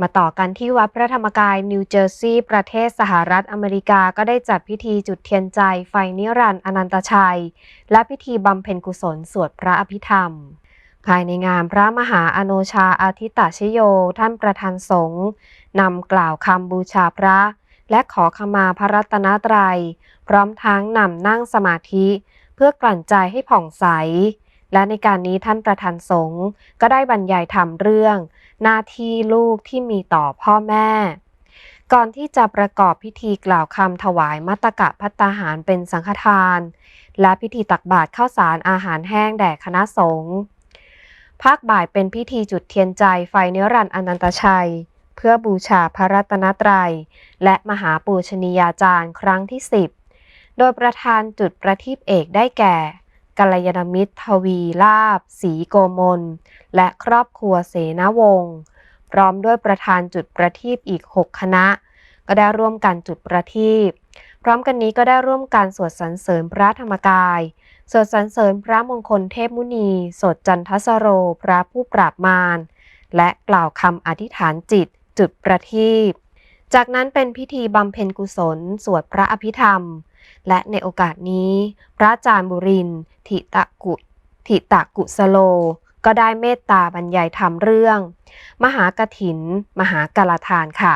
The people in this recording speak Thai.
มาต่อกันที่วัดพระธรรมกายนิวเจอร์ซีย์ประเทศสหรัฐอเมริกาก็ได้จัดพิธีจุดเทียนใจไฟนิรันดร์อนันตชัย และพิธีบำเพ็ญกุศลสวดพระอภิธรรม ภายในงานพระมหาอโนชาอาทิตชโย ท่านประธานสงฆ์นำกล่าวคำบูชาพระ และขอขมาพระรัตนตรัย พร้อมทั้งนำนั่งสมาธิ เพื่อกลั่นใจให้ผ่องใสและในการนี้ท่านประธานสงฆ์ก็ได้บรรยายธรรมเรื่อง หน้าที่ลูกที่มีต่อพ่อแม่ ก่อนที่จะประกอบพิธีกล่าวคำถวายมัตตกะพัตตาหารเป็นสังฆทาน และพิธีตักบาตรข้าวสารอาหารแห้งแด่คณะสงฆ์ภาคบ่ายเป็นพิธีจุดเทียนใจไฟเนิรันอนันตชัย เพื่อบูชาพระรัตนตรัย และมหาปูชนียาจารย์ครั้งที่ 10 โดยประธานจุดประทีปเอกได้แก่ กัลยาณมิตรทวีลาบศรีโกมล และครอบครัวเสนาวงศ์พร้อมด้วยประธานจุดประทีปอีก 6 คณะ ก็ได้ร่วมกันจุดประทีปพร้อมกันนี้ก็ได้ร่วมการสวดสรรเสริญพระธรรมกาย สวดสรรเสริญพระมงคลเทพมุนี สดจันทสโร พระผู้ปราบมาร และกล่าวคำอธิษฐานจิตจุดประทีปจากนั้นเป็นพิธีบำเพ็ญกุศล สวดพระอภิธรรม และในโอกาสนี้ พระอาจารย์บุรินทิตะกุทิตะกุสโล ก็ได้เมตตาบรรยายธรรมเรื่อง มหากถิน มหากาลทานค่ะ